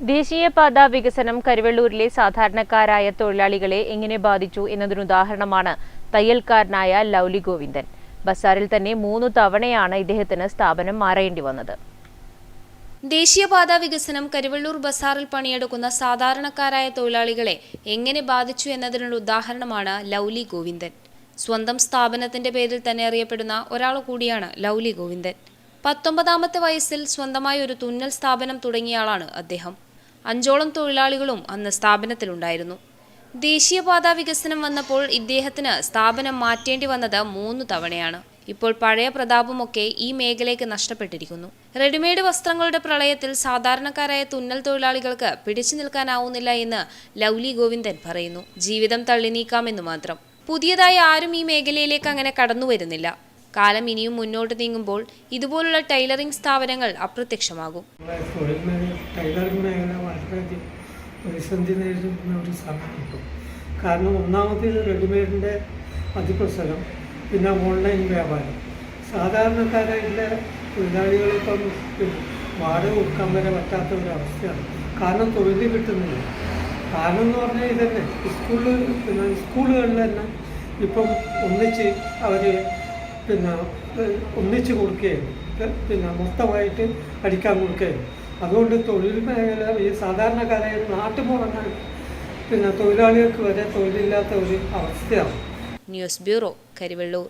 ദേശീയപാത വികസനം കരുവള്ളൂരിലെ സാധാരണക്കാരായ തൊഴിലാളികളെ എങ്ങനെ ബാധിച്ചു എന്നതിനുദാഹരണമാണ് തയ്യൽക്കാരനായ ലൗലി ഗോവിന്ദൻ. ബസാറിൽ തന്നെ മൂന്ന് തവണയാണ് ഇദ്ദേഹത്തിന് സ്ഥാപനം മാറേണ്ടി വന്നത്. ദേശീയപാത വികസനം കരുവള്ളൂർ ബസാറിൽ പണിയെടുക്കുന്ന സാധാരണക്കാരായ തൊഴിലാളികളെ എങ്ങനെ ബാധിച്ചു എന്നതിനുള്ള ഉദാഹരണമാണ് ലൗലി ഗോവിന്ദൻ. സ്വന്തം സ്ഥാപനത്തിന്റെ പേരിൽ തന്നെ അറിയപ്പെടുന്ന ഒരാൾ കൂടിയാണ് ലൗലി ഗോവിന്ദൻ. പത്തൊമ്പതാമത്തെ വയസ്സിൽ സ്വന്തമായി ഒരു തുന്നൽ സ്ഥാപനം തുടങ്ങിയ ആളാണ് അദ്ദേഹം. അഞ്ചോളം തൊഴിലാളികളും അന്ന് സ്ഥാപനത്തിലുണ്ടായിരുന്നു. ദേശീയപാത വികസനം വന്നപ്പോൾ ഇദ്ദേഹത്തിന് സ്ഥാപനം മാറ്റേണ്ടി വന്നത് മൂന്ന് തവണയാണ്. ഇപ്പോൾ പഴയ പ്രതാപമൊക്കെ ഈ മേഖലയ്ക്ക് നഷ്ടപ്പെട്ടിരിക്കുന്നു. റെഡിമെയ്ഡ് വസ്ത്രങ്ങളുടെ പ്രളയത്തിൽ സാധാരണക്കാരായ തുന്നൽ തൊഴിലാളികൾക്ക് പിടിച്ചു നിൽക്കാനാവുന്നില്ല എന്ന് ലൗലി ഗോവിന്ദൻ പറയുന്നു. ജീവിതം തള്ളി നീക്കാമെന്ന് മാത്രം. പുതിയതായി ആരും ഈ മേഖലയിലേക്ക് അങ്ങനെ കടന്നു വരുന്നില്ല കാലം ഇനിയും മുന്നോട്ട് നീങ്ങുമ്പോൾ ഇതുപോലുള്ള ടൈലറിംഗ് സ്ഥാപനങ്ങൾ അപ്രത്യക്ഷമാകും. ടൈലറിംഗ് മേഖല വളരെയധികം പ്രതിസന്ധി നേരിടുന്ന ഒരു സമയം കിട്ടും കാരണം ഒന്നാമത്തേത് റെഡിമെയ്ഡിന്റെ അതിപ്രസരം പിന്നെ ഓൺലൈൻ വ്യാപാരം. സാധാരണക്കാരായിട്ടുള്ള തൊഴിലാളികളിപ്പം വാടക കൊടുക്കാൻ വരെ പറ്റാത്ത അവസ്ഥയാണ്. കാരണം തൊഴിൽ കിട്ടുന്നില്ല. കാരണം എന്ന് പറഞ്ഞാൽ ഇതന്നെ. സ്കൂളിൽ സ്കൂളുകളിൽ തന്നെ ഇപ്പം ഒന്നിച്ച് അവർ പിന്നെ ഒന്നിച്ചു കൊടുക്കുകയും പിന്നെ മൊത്തമായിട്ട് അടിക്കാൻ കൊടുക്കുകയും. അതുകൊണ്ട് തൊഴിൽ മേഖല ഈ സാധാരണക്കാരായ നാട്ടുപുറങ്ങൾ പിന്നെ തൊഴിലാളികൾക്ക് വരെ തൊഴിലില്ലാത്ത ഒരു അവസ്ഥയാണ്. News bureau Karivellur.